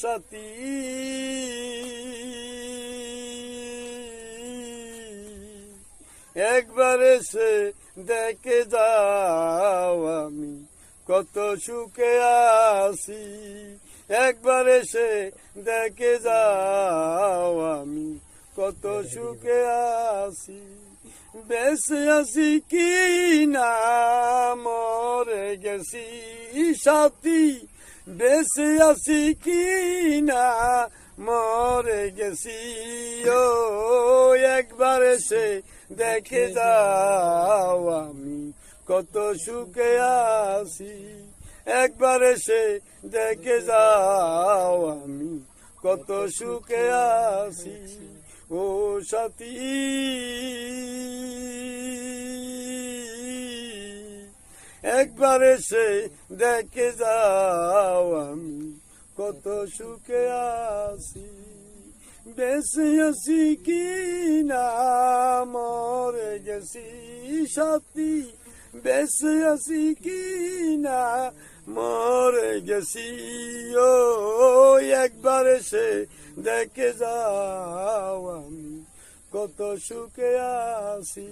সাথী একবার এসে দেখে যাও আমি কত সুখে আছি। একবার এসে দেখে যাও আমি কত সুখে আছি। বেশে আছি কি না মরে গেছি সাথী বেশে আছি কি না? মরে গেছি, ও, একবার এসে দেখে যাও আমি কত সুখে আছি। একবার এসে দেখে যাও আমি কত সুখে আছি। ও সাথী একবার এসে দেখে যাও আমি। কত সুখে আছি। বেশি আছি কি না? মরে গেছি সাথী বেশি আছি কি না? মরে গেছি। ও, একবার এসে দেখে যাও আমি। কত সুখে আছি।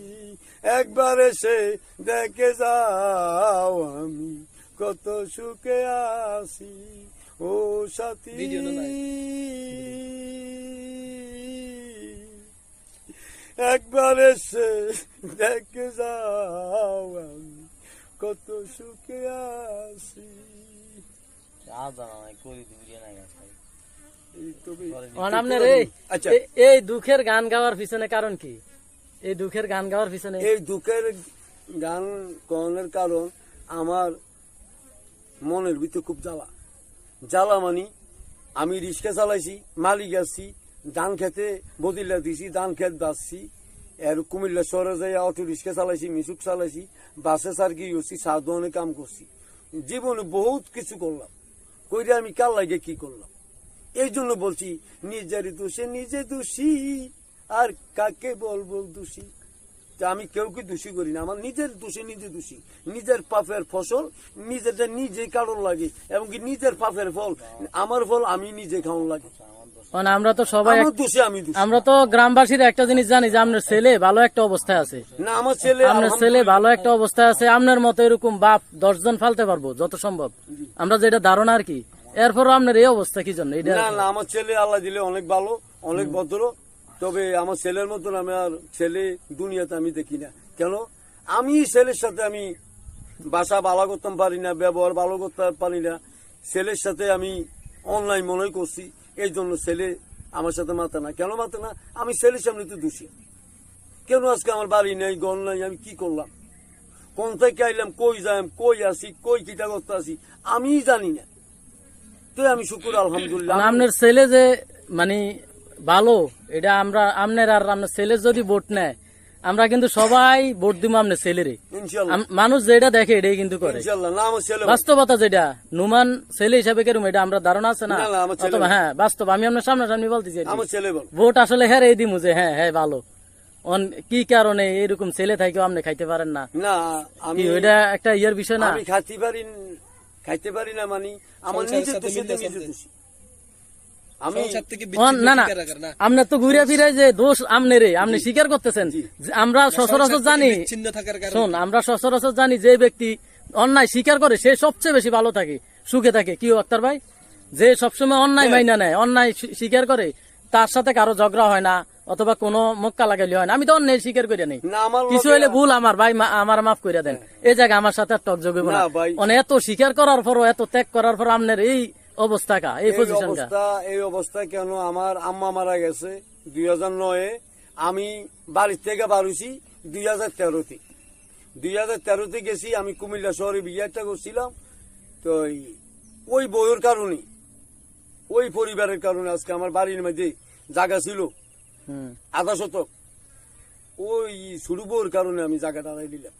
একবার এসে দেখে যাও আমি কত সুখে আছি। ও সাথী। একবার এসে দেখে যাও আমি কত সুখে আছি। আজান নাই করি দিবি না এই এই আচ্ছা। এই দুঃখের গান গাওয়ার পিছনে কারণ কি? এই দুঃখের গান গাওয়ার পিছনে। এই দুঃখের গান কারণ আমার মনের ভিতরে খুব জ্বালা। জ্বালা মানি আমি রিক্সা চালাইছি মালিক আসছি ধান খেতে বদিলা দিছি ধান খেত বাঁচছি। এর কুমিল্লা শহরে যাই অটো রিক্সা চালাইছি মিশুক চালাইছি বাসে সার্কি করছি সাধনে কাম করছি। জীবনে বহুত কিছু করলাম। কইরে আমি কার লাগে কি করলাম? এই জন্য বলছি নিজের দোষে নিজে দোষী আর কাকে বলব দোষী? তা আমি কেউকে দোষী করি না? আমার নিজের দোষে নিজে দোষী। নিজের পাপের ফসল নিজেরটা নিজে কারণ লাগে এবং কি নিজের পাপের ফল আমার ফল আমি নিজে খাওয়ান লাগে। অন আমরা তো সবাই আমরা তো গ্রামবাসীর একটা জিনিস জানি যে আপনার ছেলে ভালো একটা অবস্থায় আছে। না আমার ছেলে আপনার ছেলে ভালো একটা অবস্থায় আছে আপনার মতো এরকম বাপ দশজন ফালতে পারব যত সম্ভব। আমরা যেটা ধারণা আর কি এরপরও আপনার এই অবস্থা কি জন্য? না না আমার ছেলে আল্লাহ দিলে অনেক ভালো অনেক ভদ্র। তবে আমার ছেলের মতন আমি আর ছেলে দুনিয়াতে আমি দেখি না। কেন? আমি ছেলের সাথে আমি বাসা ভালো করতে পারি না ব্যবহার ভালো করতে পারি না। ছেলের সাথে আমি অনলাইন মনে করছি এই জন্য ছেলে আমার সাথে মাথা না। কেন মাথা না? আমি ছেলের সামনে তো দোষী। কেন আজকে আমার বাড়ি নেই গল নাই আমি কি করলাম? কোন থেকে আইলাম কই যাইম কই আসি কই কিটা করতে আসি? আমি জানি না। তো আমি শুকুর আলহামদুলিল্লাহ। আপনার ছেলে যে মানে ভালো এটা আমরা আপনার আর আপনার ছেলে যদি ভোট নেয় আমরা কিন্তু সবাই ভোট দিব আপনার ছেলেরে। মানুষ যেটা দেখে এটাই কিন্তু করে। বাস্তবতা যেটা নুমান ছেলে হিসাবে কেরম এটা আমরা ধারণা আছে না? হ্যাঁ বাস্তব আমি আপনার সামনাসামনি বলতেছি ভোট। আসলে হ্যাঁ এই দিমু যে হ্যাঁ হ্যাঁ ভালো। অন কি কারণে এরকম ছেলে থাকেও আপনি খাইতে পারেন না? না আমি ওইটা একটা ইয়ার বিষয় না? আমি খাইতে পারি ন- খাইতে পারি না মানে আমার নিজের তো ঘুরে ফিরে যে দোষ আমনে রে আপনি স্বীকার করতেছেন। আমরা সচরাচর জানি বিচ্ছিন্ন থাকার কারণে। শোন আমরা সচরাচর জানি যে ব্যক্তি অন্যায় স্বীকার করে সে সবচেয়ে বেশি ভালো থাকে সুখে থাকে। কি আক্তার ভাই? যে সবসময় অন্যায় হ্যাঁ। মাইনা নেয় অন্যায় স্বীকার করে তার সাথে কারও ঝগড়া হয় না অথবা কোনো মক্কা লাগাইলে হয় না। আমি তো অন্যায় স্বীকার করে নেই। কিছু হইলে ভুল আমার ভাই আমার মাফ করে দেন। এই জায়গায় আমার সাথে আর টকযোগ না। মানে এত স্বীকার করার পরও এত ত্যাগ করার পর আপনার এই অবস্থা কা এই পজিশন এই অবস্থা কেন আমার আম্মা মারা গেছে দুই হাজার নয়ে আমি বাড়ির থেকে বাড়ুছি দুই হাজার তেরোতে। দুই হাজার তেরোতে গেছি আমি কুমিল্লা শহরে বিয়েটা করছিলাম। তো ওই বইয়ের কারণে ওই পরিবারের কারণে আজকে আমার বাড়ির মধ্যে জায়গা ছিল। আধা শতক ওই শুরু বউর কারণে আমি জায়গাটা আড়াই দিলাম।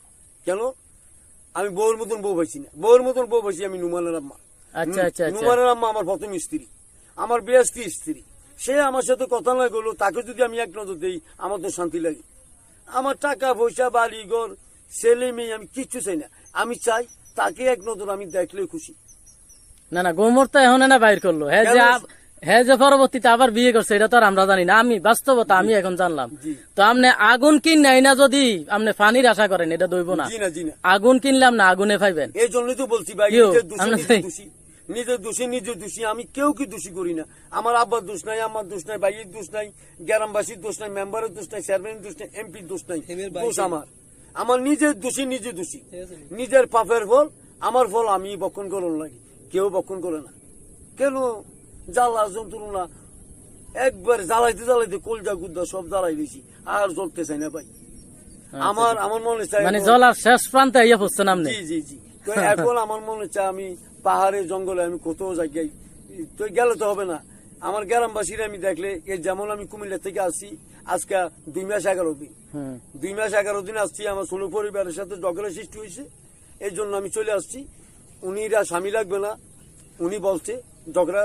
কেন? আমি বউর মতন বউ পাইছি না। বউর মতন বউ পাইছি আমি নুমানের আম্মা। আচ্ছা আচ্ছা আচ্ছা। নুমানের আম্মা আমার প্রথম স্ত্রী। আমার বেস্তি স্ত্রী। সে আমার সাথে কথা না গেলো তাকে যদি আমি এক নজর দিই আমার তো শান্তি লাগে। আমার টাকা পয়সা বাড়ি ঘর ছেলে মেয়ে আমি কিচ্ছু চাই না। আমি চাই তাকে এক নজর আমি দেখলে খুশি। না না গোমর তো এখন না বাইর করল। হ্যাঁ যে হ্যাঁ যে পরবর্তীতে আবার বিয়ে করছে এটা তো আর আমরা জানি না। আমি বাস্তবতা আমি এখন জানলাম। তো আপনি আগুন কিন নাই না যদি আপনি পানির আশা করেন এটা দইব না। জি না জি না। আগুন কিনলাম না আগুনে পাইবেন এই জন্যই তো বলছি ভাই নিজের দোষী নিজের দোষী। আমি কেউ কি দোষী করি না। আমার আব্বার দোষ নাই আমার দোষ নাই ভাইয়ের দোষ নাই গ্রামবাসীর দোষ নাই মেম্বারের দোষ নাই চেয়ারম্যানের দোষ নাই এমপির দোষ নাই। দোষ আমার। আমার নিজের দোষী নিজে দোষী। নিজের পাপের ফল আমার ফল আমি বক্ষণ করুন লাগে কেউ বক্ষণ করে না। কেন? জ্বালা যন্ত্রণা। একবার জ্বালাইতে জ্বালাইতে কলজা গুদ্দা সব জ্বালাই দিয়েছি আর জ্বলতে চাই না ভাই। আমার আমার মনে চাই মানে জলার শেষ প্রান্তে ইয়ে পড়ছেন আপনি জি জি জি। তো এখন আমার মনে হচ্ছে আমি পাহাড়ে জঙ্গলে আমি কোথাও জায়গায় তো গেলে তো হবে না। আমার গ্রামবাসীরা আমি দেখলে যেমন আমি কুমিল্লা থেকে আসছি আজকে দুই মাস এগারো দিন। দুই মাস এগারো দিন আসছি আমার ষোলো পরিবারের সাথে ঝগড়া সৃষ্টি হয়েছে। এই জন্য আমি চলে আসছি। উনিরা স্বামী লাগবে না। উনি বলছে ঝগড়া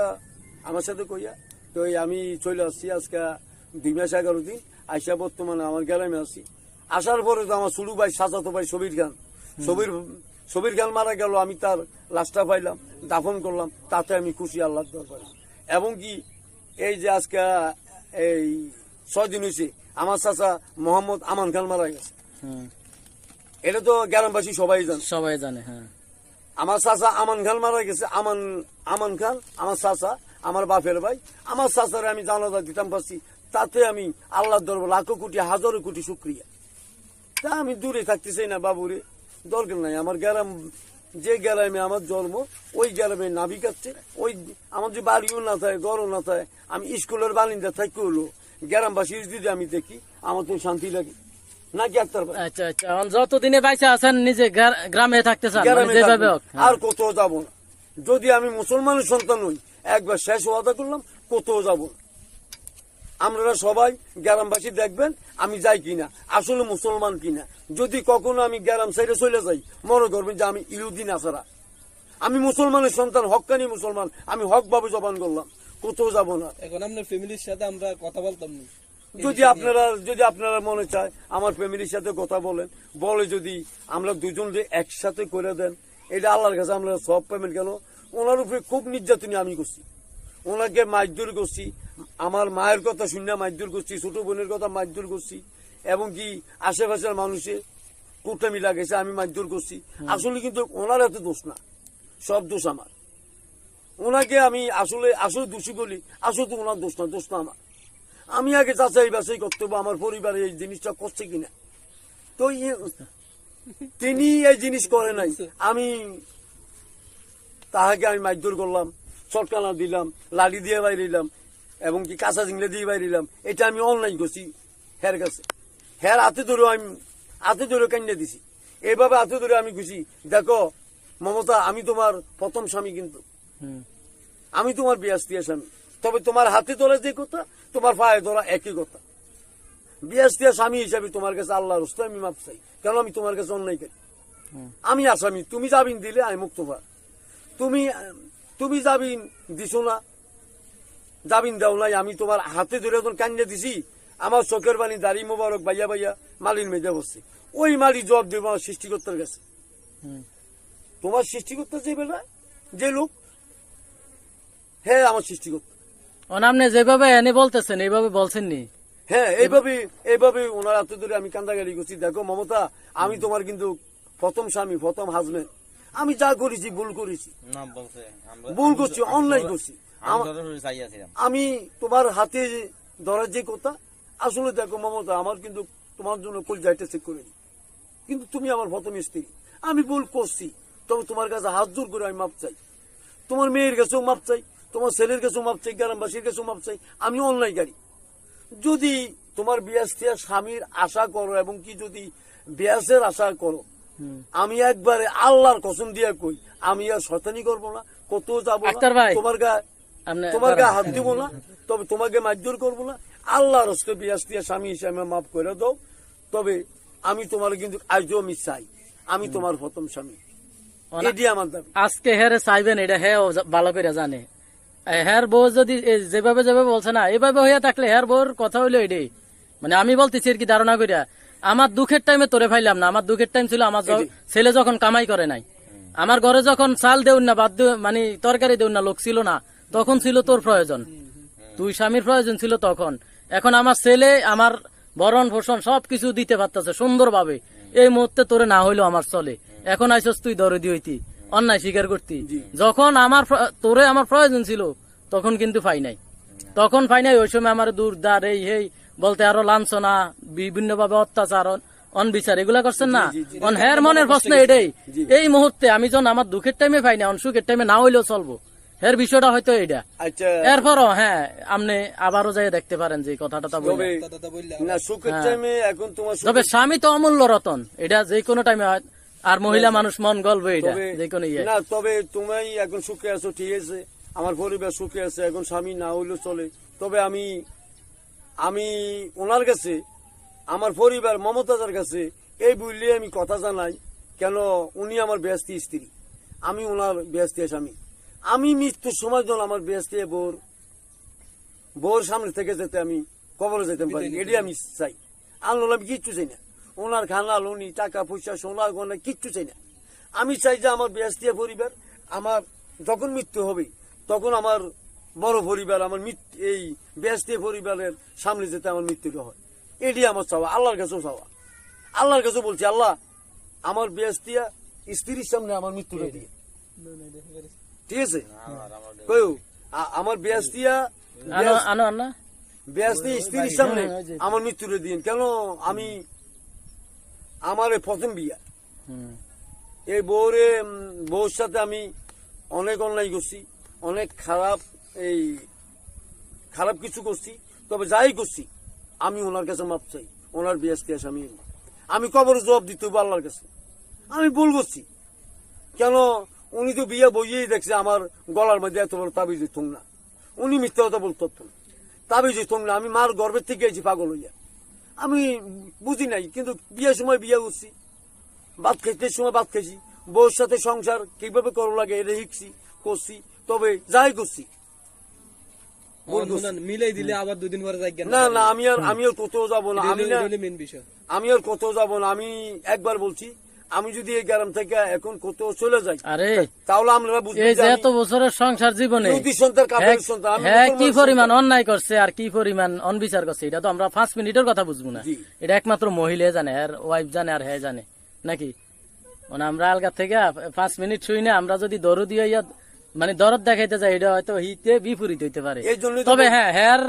আমার সাথে কইয়া তো আমি চলে আসছি আজকে দুই মাস এগারো দিন আইসা বর্তমানে আমার গ্রামে আসছি আসার পরে তো আমার সুলু ভাই সাজাতো ভাই সবির খান। সবির সবির খান মারা গেল আমি তার লাশটা পাইলাম দাফন করলাম তাতে আমি খুশি আল্লাহ দরবারে। এবং কি এই যে আজকে এই ছয় দিন হয়েছে আমার চাচা মোহাম্মদ আমান খান মারা গেছে। এটা তো গ্রামবাসী সবাই জানে। সবাই জানে হ্যাঁ। আমার চাচা আমান খান মারা গেছে আমান আমান খান আমার চাচা আমার বাপের ভাই আমার চাচারে আমি জানাজা দিতাম পারছি তাতে আমি আল্লাহর দরবার লাখো কোটি হাজারো কোটি শুক্রিয়া। তা আমি দূরে থাকতে চাই না বাবুরে দরকার নাই। আমার গ্রাম যে গ্রামে আমার জন্ম ওই গ্রামে নাবি কাটছে ওই আমার যে বাড়িও না থাকে ঘরও না থাকে আমি স্কুলের বালিন্দা থাকি হলো। গ্রামবাসীর যদি আমি দেখি আমার তো শান্তি লাগে। নাকি আক্তার আচ্ছা আচ্ছা। যতদিনে বাইসা আছেন নিজে গ্রামে থাকতে চান মানে হ্যাঁ। আর কোথাও যাব না। যদি আমি মুসলমানের সন্তান হই একবার শেষ ওয়াদা করলাম কোথাও যাব আপনারা সবাই গ্রামবাসী দেখবেন আমি যাই কিনা আসলে মুসলমান কিনা। যদি কখনো আমি গ্রাম সাইডে চলে যাই মনে করবেন যে আমি ইহুদিন আসারা আমি মুসলমানের সন্তান হকানি মুসলমান আমি হক ভাবে জবান করলাম কোথাও যাব না। এখন আপনার ফ্যামিলির সাথে আমরা কথা বলতাম না। যদি আপনারা যদি আপনারা মনে চায় আমার ফ্যামিলির সাথে কথা বলেন বলে যদি আমরা দুজন যে একসাথে করে দেন এটা আল্লাহর কাছে আমরা সব পেমেন্ট কেন? ওনার উপরে খুব নির্যাতনী আমি করছি। ওনাকে মারধর করছি আমার মায়ের কথা শুনে মারধর করছি ছোট বোনের কথা মারধর করছি এবং কি আশেপাশের মানুষে কুটামি লাগেছে আমি মারধর করছি। আসলে কিন্তু ওনার এত দোষ না সব দোষ আমার। ওনাকে আমি আসলে আসলে দোষী বলি আসলে তো ওনার দোষ না দোষ না আমার। আমি আগে যাচাই বাছাই করতে হবে আমার পরিবারে এই জিনিসটা করছে কিনা। তো ই- তিনি এই জিনিস করে নাই। আমি তাহাকে আমি মারধর করলাম চটকানা দিলাম লাড়ি দিয়ে বাইরিলাম এবং কি কাঁচা জিংলে দিয়ে বাইরিলাম এটা আমি অনলাইন করছি হের কাছে। হের হাতে ধরে আমি হাতে ধরে কান্না দিছি। এইভাবে হাতে ধরে আমি খুশি দেখো মমতা আমি তোমার প্রথম স্বামী কিন্তু। আমি তোমার বিয়াস্তিয়া স্বামী। তবে তোমার হাতে ধরা যে কথা তোমার পায়ে ধরা একই কথা। বিয়াস্তিয়া স্বামী হিসাবে তোমার কাছে আল্লাহ হস্তে আমি মাপ চাই। কেন আমি তোমার কাছে অন্যায় করি? আমি আসামি তুমি জামিন দিলে আমি মুক্ত পা তুমি তুমি জামিন দিছো না। জামিন দাও নাই আমি তোমার হাতে ধরে যখন কান্দে দিছি। আমার চোখের বাণী দাড়ি মোবারক বাইয়া বাইয়া মালির মেজে বসছে। ওই মালি জবাব দেবো আমার সৃষ্টিকর্তার কাছে। তোমার সৃষ্টিকর্তা যে বেলা যে লোক হ্যাঁ আমার সৃষ্টিকর্তা। এখন আপনি যেভাবে এনে বলতেছেন এইভাবে বলছেননি? হ্যাঁ এইভাবে এইভাবে ওনার হাতে ধরে আমি কান্দাগাড়ি করছি। দেখো মমতা আমি তোমার কিন্তু প্রথম স্বামী প্রথম হাজবেন্ড। আমি যা করেছি ভুল করেছি। ভুল করছি, অন্যায় করছি। আমি তোমার হাতে ধরার যে কথা আসলে দেখো মমতা আমার কিন্তু তোমার জন্য কলজাইটা চেক করে। কিন্তু তুমি আমার প্রথম স্ত্রী আমি ভুল করছি। তবে তোমার কাছে হাত জোর করে আমি মাপ চাই। তোমার মেয়ের কাছেও মাপ চাই তোমার ছেলের কাছেও মাপ চাই গ্রামবাসীর কাছেও মাপ চাই। আমি অনলাইন গাড়ি যদি তোমার বিয়াস্তিয়া স্বামীর আশা করো এবং কি যদি বিয়াসের আশা করো আমি একবারে আল্লাহর কসম দিয়ে কই আমি আর শতানি করব না কত যাব। তোমার গা তোমার গায়ে হাত দিব না তবে তোমাকে মারধর করব না। আল্লাহর হস্তে বিয়াস দিয়া স্বামী হিসাবে মাফ করে দাও। তবে আমি তোমার কিন্তু আজও আমি চাই। আমি তোমার প্রথম স্বামী। এটি আমার দাবি। আজকে হেরে চাইবেন এটা হ্যাঁ ভালো করে জানে। হের বউ যদি যেভাবে যেভাবে বলছে না এভাবে হইয়া থাকলে হের বউর কথা হইল এটাই। মানে আমি বলতেছি আর কি ধারণা করিয়া আমার দুঃখের টাইমে তোরে ফাইলাম না। আমার দুঃখের টাইম ছিল আমার ছেলে যখন কামাই করে নাই। আমার ঘরে যখন চাল দেউন না বাদ মানে তরকারি দেউন না লোক ছিল না তখন ছিল তোর প্রয়োজন। তুই স্বামীর প্রয়োজন ছিল তখন। এখন আমার ছেলে আমার বরণ পোষণ সবকিছু দিতে পারতেছে সুন্দরভাবে। এই মুহূর্তে তোরে না হইল আমার চলে। এখন আইসস তুই দরদি হইতি অন্যায় স্বীকার করতি। যখন আমার তোরে আমার প্রয়োজন ছিল তখন কিন্তু পাই নাই। তখন পাই নাই ওই সময় আমার দূর দার এই এই বলতে আরও লাঞ্ছনা বিভিন্ন ভাবে অত্যাচার অনবিচার এগুলা করছেন না? অন হ্যার মনের প্রশ্ন এটাই। এই মুহূর্তে আমি যখন আমার দুঃখের টাইমে পাই না অনসুখের টাইমে না হইলেও চলবো। হের বিষয়টা হয়তো এটা আচ্ছা। এরপরও হ্যাঁ আপনি আবারও যাই দেখতে পারেন যে কথাটা তা তবে দাদা বললে না সুখের টাইমে এখন তোমার সুখ- তবে স্বামী তো অমূল্য রতন। এটা যে কোনো টাইমে হয়। আর মহিলা মানুষ মন গল্প এটা যে কোনো ইয়ে। না তবে তুমি এখন সুখে আছো ঠিক আছে। আমার পরিবার সুখে আছে এখন স্বামী না হইলেও চলে। তবে আমি আমি ওনার কাছে আমার পরিবার মমতাজার কাছে এই বললে আমি কথা জানাই কেন উনি আমার ব্যস্তি স্ত্রী। আমি ওনার ব্যস্তি স্বামী। আমি মৃত্যুর সময় যখন আমার ব্যস্তি বোর বোর সামনে থেকে যেতে আমি কবরে যেতে পারি এটি আমি চাই। আনলো আমি কিচ্ছু চাই না। ওনার খানা লোনি টাকা পয়সা সোনা গয়না কিচ্ছু চাই না। আমি চাই যে আমার ব্যস্তিয়া পরিবার আমার যখন মৃত্যু হবে তখন আমার বড় পরিবার আমার মৃত্যু এই ব্যস্তিয়া পরিবারের সামনে যেতে আমার মৃত্যুটা হয়। এটি আমার চাওয়া আল্লাহর কাছেও চাওয়া। আল্লাহর কাছে বলছি আল্লাহ আমার ব্যস্তিয়া স্ত্রীর সামনে আমার মৃত্যুটা দিয়ে। ঠিক আছে? আমার আমার আনা ব্যস্তি স্ত্রীর সামনে আমার মৃত্যুটা দিন কেন আমি আমার প্রথম বিয়া। এই বউরে বউর সাথে আমি অনেক অন্যায় করছি অনেক খারাপ এই খারাপ কিছু করছি, তবে যাই করছি, আমি ওনার কাছে মাপ চাই, ওনার বিয়াস্তি আছে, আমি আমি কবর জবাব দিতে হইব আল্লাহর কাছে। আমি ভুল করছি। কেন? উনি তো বিয়ে বইয়েই দেখছে, আমার গলার মধ্যে এত বড় তাবিজ থুং না। উনি মিথ্যা কথা বলতো না। তাবিজ থুং না। আমি মার গর্বের থেকে গেছি পাগল হইয়া। আমি বুঝি নাই, কিন্তু বিয়ের সময় বিয়ে করছি। ভাত খাইতে সময় ভাত খাইছি, বউর সাথে সংসার কীভাবে করো লাগে, এটা শিখছি, করছি, তবে যাই করছি মিলাই দিলে আবার দুদিন পরে না। না আমি আর আমি আর কোথাও যাব না। আমি না মেন বিষয়। আমি আর কোথাও যাব না। আমি একবার বলছি আমি যদি এই গ্রাম থেকে এখন কোথাও চলে যাই আরে তাহলে আমরা বুঝব এই যে যে এত বছরের সংসার জীবনে সন্তান হ্যাঁ সন্তান হ্যাঁ, কি পরিমাণ অন্যায় করছে আর কি পরিমাণ অনবিচার করছে এটা তো আমরা পাঁচ মিনিটের কথা বুঝব না। এটা একমাত্র মহিলা জানে আর ওয়াইফ জানে আর হ্যাঁ জানে। নাকি? মানে আমরা আলগা থেকে পাঁচ মিনিট শুই না আমরা যদি দরদ ইয়া মানে দরদ দেখাইতে যাই এটা হয়তো হিতে বিপরীত হইতে পারে। তবে হ্যাঁ হ্যার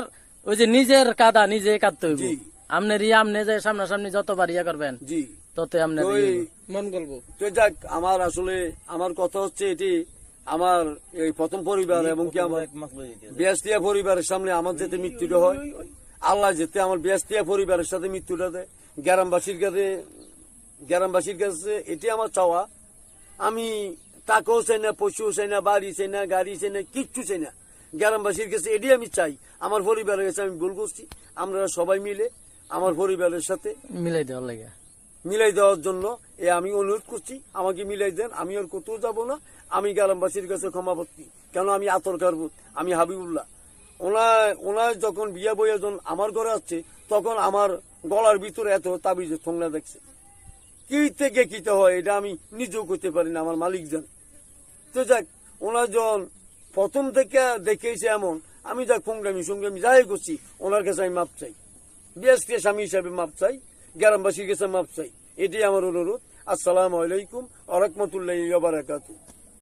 ওই যে নিজের কাদা নিজে কাঁদতে হইব। জি। আমনের ইয়া আমনে যে সামনাসামনি যতবার ইয়া করবেন জি। তত আমনে মন গল্প তো যাক আমার আসলে আমার কথা হচ্ছে এটি আমার এই প্রথম পরিবার এবং কি আমার বিয়াস্তিয়া পরিবারের সামনে আমার যেতে মৃত্যুটা হয় আল্লাহ যেতে আমার বিয়াস্তিয়া পরিবারের সাথে মৃত্যুটা দেয়। গ্রামবাসীর কাছে গ্রামবাসীর কাছে এটি আমার চাওয়া। আমি টাকাও চাই না পশুও চাই না বাড়ি চাই না গাড়ি চাই না কিচ্ছু চাই না গ্রামবাসীর কাছে এটি আমি চাই। আমার পরিবারের কাছে আমি ভুল করছি। আমরা সবাই মিলে আমার পরিবারের সাথে মিলাই দেওয়ার লাগে। মিলাই দেওয়ার জন্য এ আমি অনুরোধ করছি। আমাকে মিলাই দেন আমি আর কোথাও যাব না। আমি গ্রামবাসীর কাছে ক্ষমাপত্তি কেন আমি আতর কারবো? আমি হাবিবুল্লাহ। ওনার ওনার যখন বিয়া বইয়া যখন আমার ঘরে আসছে তখন আমার গলার ভিতরে এত তাবিজ থংলা দেখছে। কি থেকে কিতে হয় এটা আমি নিজেও করতে পারি না আমার মালিক জানে। তো যাক, ওনার যখন প্রথম থেকে দেখেছে এমন। আমি যাক সংগ্রামী সংগ্রামী যাই করছি, ওনার কাছে আমি মাপ চাই। বিএসকে স্বামী হিসাবে মাপ চাই, গ্রামবাসীর কাছে মাপ চাই। এটাই আমার অনুরোধ। আসসালামু আলাইকুম আরহামতুল্লাহ রহমতুল্লাহ বারাকাতু